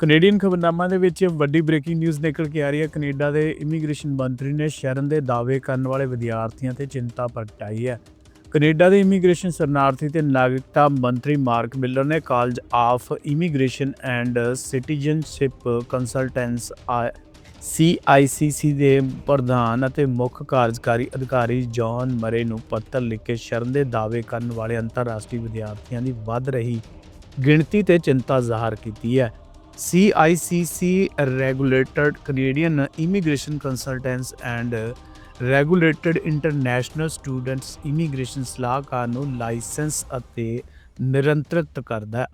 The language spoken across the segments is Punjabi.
ਕੈਨੇਡੀਅਨ ਖਬਰਨਾਮਾ ਦੇ ਵਿੱਚ ਵੱਡੀ ਬ੍ਰੇਕਿੰਗ ਨਿਊਜ਼ ਨਿਕਲ ਕੇ ਆ ਰਹੀ ਹੈ। ਕੈਨੇਡਾ ਦੇ ਇਮੀਗ੍ਰੇਸ਼ਨ ਮੰਤਰੀ ਨੇ ਸ਼ਰਨ ਦੇ ਦਾਅਵੇ ਕਰਨ ਵਾਲੇ ਵਿਦਿਆਰਥੀਆਂ ਤੇ ਚਿੰਤਾ ਪ੍ਰਗਟਾਈ ਹੈ। ਕੈਨੇਡਾ ਦੇ ਇਮੀਗ੍ਰੇਸ਼ਨ ਸ਼ਰਨਾਰਥੀ ਤੇ ਨਾਗਰਿਕਤਾ ਮੰਤਰੀ ਮਾਰਕ ਮਿਲਰ ਨੇ college of immigration and citizenship consultants CICC ਦੇ ਪ੍ਰਧਾਨ ਅਤੇ ਮੁੱਖ ਕਾਰਜਕਾਰੀ ਅਧਿਕਾਰੀ ਜੌਨ ਮਰੇ ਨੂੰ ਪੱਤਰ ਲਿਖ ਕੇ ਸ਼ਰਨ ਦੇ ਦਾਅਵੇ ਕਰਨ ਵਾਲੇ ਅੰਤਰਰਾਸ਼ਟਰੀ ਵਿਦਿਆਰਥੀਆਂ ਦੀ ਵੱਧ ਰਹੀ ਗਿਣਤੀ ਤੇ ਚਿੰਤਾ ਜ਼ਾਹਰ ਕੀਤੀ ਹੈ। CICC regulated Canadian immigration consultants and regulated international students immigration ਸਲਾਹਕਾਰ ਨੂੰ ਲਾਇਸੈਂਸ ਅਤੇ ਨਿਰੰਤਰਿਤ ਕਰਦਾ ਹੈ।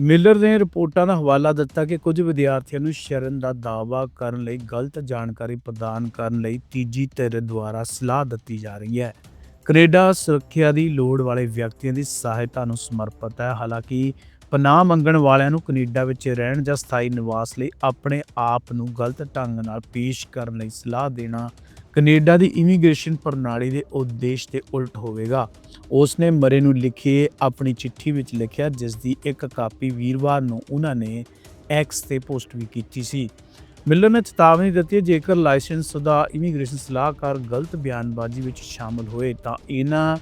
ਮਿਲਰ ਨੇ ਰਿਪੋਰਟਾਂ ਦਾ ਹਵਾਲਾ ਦਿੱਤਾ ਕਿ ਕੁਝ ਵਿਦਿਆਰਥੀਆਂ ਨੂੰ ਸ਼ਰਨ ਦਾ ਦਾਅਵਾ ਕਰਨ ਲਈ ਗਲਤ ਜਾਣਕਾਰੀ ਪ੍ਰਦਾਨ ਕਰਨ ਲਈ ਤੀਜੀ ਧਿਰ ਦੁਆਰਾ ਸਲਾਹ ਦਿੱਤੀ ਜਾ ਰਹੀ ਹੈ। ਕੈਨੇਡਾ ਸੁਰੱਖਿਆ ਦੀ ਲੋੜ ਵਾਲੇ ਵਿਅਕਤੀਆਂ ਦੀ ਸਹਾਇਤਾ ਨੂੰ ਸਮਰਪਿਤ ਹੈ। ਹਾਲਾਂਕਿ ਪਨਾਹ ਮੰਗਣ ਵਾਲਿਆਂ ਨੂੰ ਕੈਨੇਡਾ ਵਿੱਚ ਰਹਿਣ ਜਾਂ ਸਥਾਈ ਨਿਵਾਸ ਲਈ ਆਪਣੇ ਆਪ ਨੂੰ ਗਲਤ ਢੰਗ ਨਾਲ ਪੇਸ਼ ਕਰਨ ਲਈ ਸਲਾਹ ਦੇਣਾ ਕੈਨੇਡਾ ਦੀ ਇਮੀਗ੍ਰੇਸ਼ਨ ਪ੍ਰਣਾਲੀ ਦੇ ਉਦੇਸ਼ ਦੇ ਉਲਟ ਹੋਵੇਗਾ। ਉਸ ਨੇ ਮਰੇ ਨੂੰ ਲਿਖੀ ਆਪਣੀ ਚਿੱਠੀ ਵਿੱਚ ਲਿਖਿਆ ਜਿਸ ਦੀ ਇੱਕ ਕਾਪੀ ਵੀਰਵਾਰ ਨੂੰ ਉਹਨਾਂ ਨੇ ਐਕਸ ਤੇ ਪੋਸਟ ਵੀ ਕੀਤੀ ਸੀ। ਮਿਲਰ ਨੇ ਚੇਤਾਵਨੀ ਦਿੱਤੀ ਜੇਕਰ ਲਾਇਸੈਂਸ ਦਾ ਇਮੀਗ੍ਰੇਸ਼ਨ ਸਲਾਹਕਾਰ ਗਲਤ ਬਿਆਨਬਾਜ਼ੀ ਵਿੱਚ ਸ਼ਾਮਲ ਹੋਏ ਤਾਂ ਇਹਨਾਂ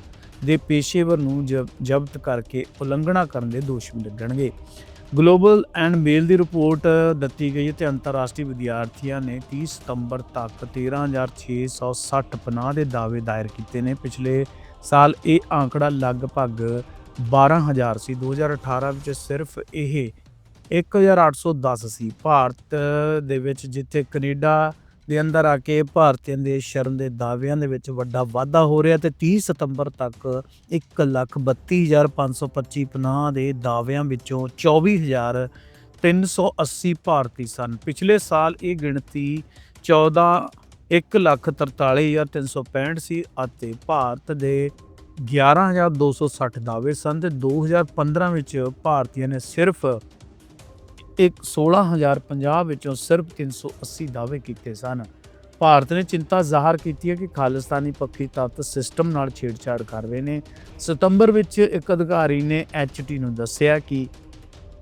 ਦੇ ਪੇਸ਼ੇਵਰ ਨੂੰ ਜ਼ਬ- ਜ਼ਬਤ ਕਰਕੇ ਉਲੰਘਣਾ ਕਰਨ ਦੇ ਦੋਸ਼ ਵੀ ਲੱਗਣਗੇ। ਗਲੋਬਲ ਐਂਡ ਮੇਲ ਦੀ ਰਿਪੋਰਟ ਦਿੱਤੀ ਗਈ ਹੈ ਤੇ ਅੰਤਰਰਾਸ਼ਟਰੀ ਵਿਦਿਆਰਥੀਆਂ ਨੇ 30 ਸਤੰਬਰ ਤੱਕ 13660 ਪਨਾਹ ਦੇ ਦਾਅਵੇ ਦਾਇਰ ਕੀਤੇ ਨੇ। ਪਿਛਲੇ ਸਾਲ ਇਹ ਆંકੜਾ ਲਗਭਗ 12000 ਸੀ। 2018 ਵਿੱਚ ਸਿਰਫ ਇਹ 1810 ਸੀ। ਭਾਰਤ ਦੇ ਵਿੱਚ ਜਿੱਥੇ ਕੈਨੇਡਾ ਦੇ ਅੰਦਰ ਆ ਕੇ ਭਾਰਤੀਆਂ ਦੇ ਸ਼ਰਨ ਦੇ ਦਾਅਵਿਆਂ ਦੇ ਵਿੱਚ ਵੱਡਾ ਵਾਧਾ ਹੋ ਰਿਹਾ ਤੇ 30 ਸਤੰਬਰ ਤੱਕ 132525 ਪਨਾਹ ਦੇ ਦਾਅਵਿਆਂ ਵਿੱਚੋਂ 24380 ਭਾਰਤੀ ਸਨ। ਪਿਛਲੇ ਸਾਲ ਇਹ ਗਿਣਤੀ 14 143365 ਸੀ ਅਤੇ ਭਾਰਤ ਦੇ 11260 ਦਾਅਵੇ ਸਨ ਤੇ 2015 ਵਿੱਚ ਭਾਰਤੀਆਂ ਨੇ ਸਿਰਫ ਇੱਕ 16050 ਵਿੱਚੋਂ ਸਿਰਫ 380 ਦਾਅਵੇ ਕੀਤੇ ਸਨ। ਭਾਰਤ ਨੇ ਚਿੰਤਾ ਜ਼ਾਹਰ ਕੀਤੀ ਹੈ ਕਿ ਖਾਲਿਸਤਾਨੀ ਪੱਖੀ ਤੱਤ ਸਿਸਟਮ ਨਾਲ ਛੇੜਛਾੜ ਕਰ ਰਹੇ ਨੇ। ਸਤੰਬਰ ਵਿੱਚ ਇੱਕ ਅਧਿਕਾਰੀ ਨੇ ਐਚਟੀ ਨੂੰ ਦੱਸਿਆ ਕਿ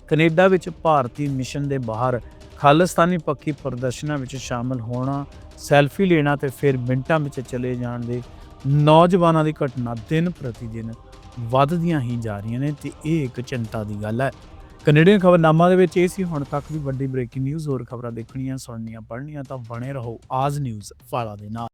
ਕੈਨੇਡਾ ਵਿੱਚ ਭਾਰਤੀ ਮਿਸ਼ਨ ਦੇ ਬਾਹਰ ਖਾਲਿਸਤਾਨੀ ਪੱਖੀ ਪ੍ਰਦਰਸ਼ਨਾਂ ਵਿੱਚ ਸ਼ਾਮਲ ਹੋਣਾ, ਸੈਲਫੀ ਲੈਣਾ ਤੇ ਫਿਰ ਮਿੰਟਾਂ ਵਿੱਚ ਚਲੇ ਜਾਣ ਦੇ ਨੌਜਵਾਨਾਂ ਦੀ ਘਟਨਾ ਦਿਨ ਪ੍ਰਤੀ ਦਿਨ ਵੱਧਦੀਆਂ ਹੀ ਜਾ ਰਹੀਆਂ ਨੇ ਤੇ ਇਹ ਇੱਕ ਚਿੰਤਾ ਦੀ ਗੱਲ ਹੈ। ਕੈਨੇਡੀਅਨ ਖਬਰਨਾਮਾ ਦੇ ਵਿੱਚ ਇਹ ਸੀ, ਹੁਣ ਤੱਕ ਵੀ ਵੱਡੀ ਬ੍ਰੇਕਿੰਗ ਨਿਊਜ਼ ਹੋਰ ਖਬਰਾਂ ਦੇਖਣੀਆਂ, ਸੁਣਨੀਆਂ, ਪੜ੍ਹਨੀਆਂ, ਤਾਂ ਬਣੇ ਰਹੋ ਆਜ਼ ਨਿਊਜ਼ ਫਾਲਾ ਦੇ ਨਾਲ।